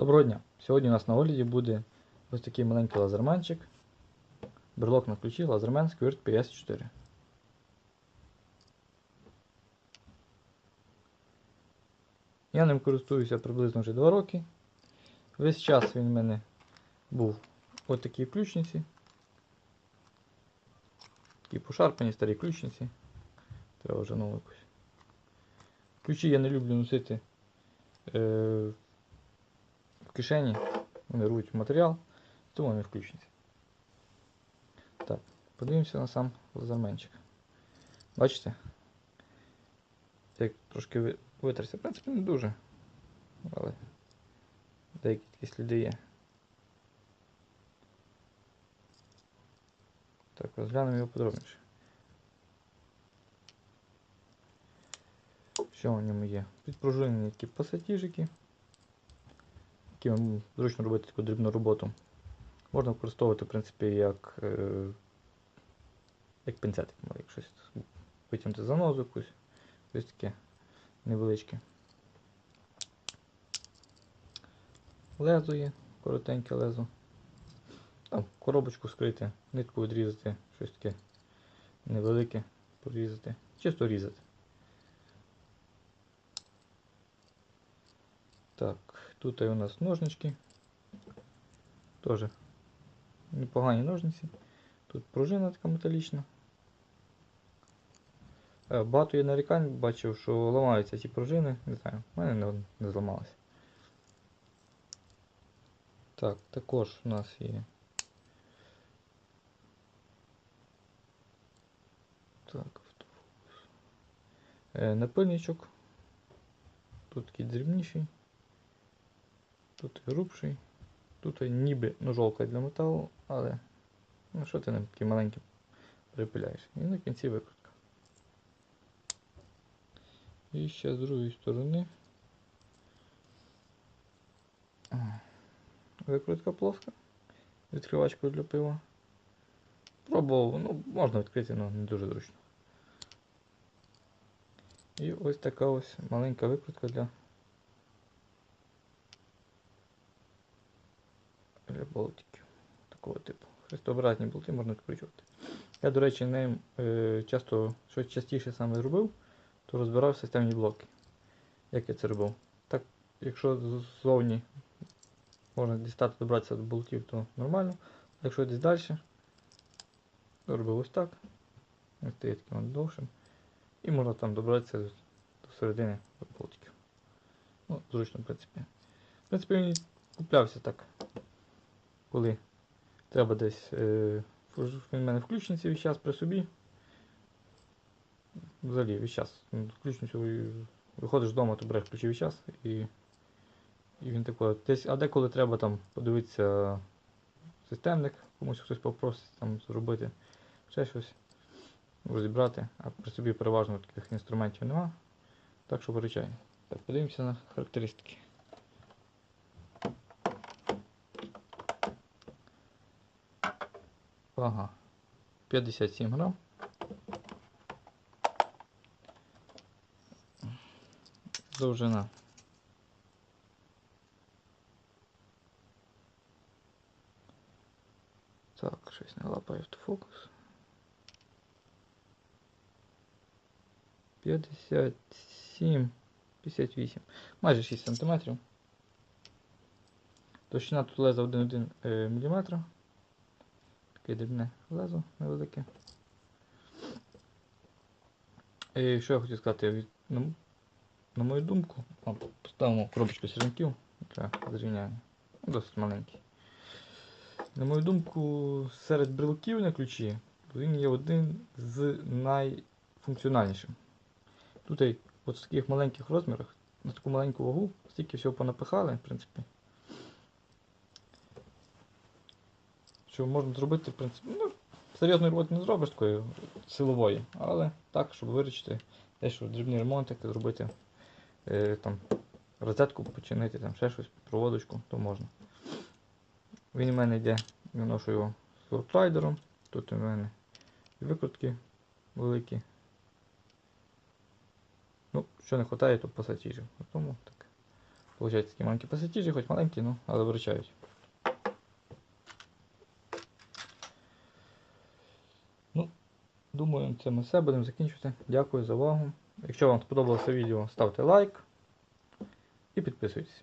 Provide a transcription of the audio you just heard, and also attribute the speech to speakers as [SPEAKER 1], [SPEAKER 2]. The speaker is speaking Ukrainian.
[SPEAKER 1] Доброго дня! Сьогодні у нас на огляді буде ось такий маленький лазерменчик. Брелок на ключі лазермен Squirt PS4. Я ним користуюся приблизно вже 2 роки. Весь час він в мене був ось такій ключниці. Такі пошарпані старі ключниці. Треба вже нову якусь. Ключі я не люблю носити е, в кишені, вони рвуть матеріал, тому вони включаться. Так, подивимося на сам лазерменчик. Бачите? Як трошки ви- витерся. В принципі, не дуже. Але деякі такі сліди є. Так, розглянемо його подробніше. Що в ньому є? Підпружинені такі пасатіжики Яким зручно робити таку дрібну роботу. Можна використовувати, в принципі, як, е, як пінцетик, може, як щось витягнути занозу якусь, щось таке невеличке. Лезо є, коротеньке лезо. Там коробочку скрити, нитку відрізати, щось таке невелике порізати, чисто різати. Так, тут у нас ножнички. Тоже непогані ножниці. Тут пружина така металічна. Е, Багато є нарікань, бачив, що ламаються ці пружини. Не знаю, в мене не, не зламалося. Так, також у нас є. Так. Е, напильничок. Тут такий дрібніший. Тут грубший. Тут ніби ножовка для металу, але ну що ти ним таким маленьким припиляєш? І на кінці викрутка. І ще з другої сторони. Викрутка плоска. Відкривачкою для пива. Пробував, ну, можна відкрити, але не дуже зручно. І ось така ось маленька викрутка для для болтиків такого типу. Хрестообразні болти можна відкручувати. Я, до речі, ним е, часто щось частіше саме робив, то розбирав системні блоки. Як я це робив? Так, якщо ззовні можна дістати добратися до болтів, то нормально. А якщо десь далі, то робив ось так. Він стає таким довшим. І можна там добратися до середини болтиків. Ну, зручно, в принципі. В принципі, він куплявся так коли треба десь. Е, він в мене включений весь час при собі. Взагалі весь час. Включений і виходиш вдома, то береш ключі весь час і, і він такий. Десь, а деколи треба там подивитися системник, комусь хтось попросить там зробити ще щось, розібрати, а при собі переважно таких інструментів нема. Так що виручай. Так, подивимося на характеристики. Вага 57 грам. Довжина. Щось не лапає автофокус. 57, 58, майже 6 см. Товщина тут леза 1,1 мм. Таке дрібне лезо невелике. І що я хотів сказати, від, на, на мою думку, поставимо коробочку сірників для зрівняння. Ну, Досить маленький. На мою думку, серед брелків на ключі він є один з найфункціональнішим. Тут от в таких маленьких розмірах, на таку маленьку вагу, стільки всього понапихали, в принципі. Що можна зробити, в принципі, ну, серйозної роботи не зробиш такої силової, але так, щоб вирішити дещо дрібні ремонтики, зробити е, там, розетку починити, там, ще щось, проводочку, то можна. Він у мене йде, я ношу його з аутрайдером, тут у мене викрутки великі. Ну, що не вистачає, то пасатіжів. Тому так. Получається такі маленькі пасатіжі, хоч маленькі, ну, але виручають. Ну, думаю, це ми все будемо закінчувати. Дякую за увагу. Якщо вам сподобалося відео, ставте лайк і підписуйтесь.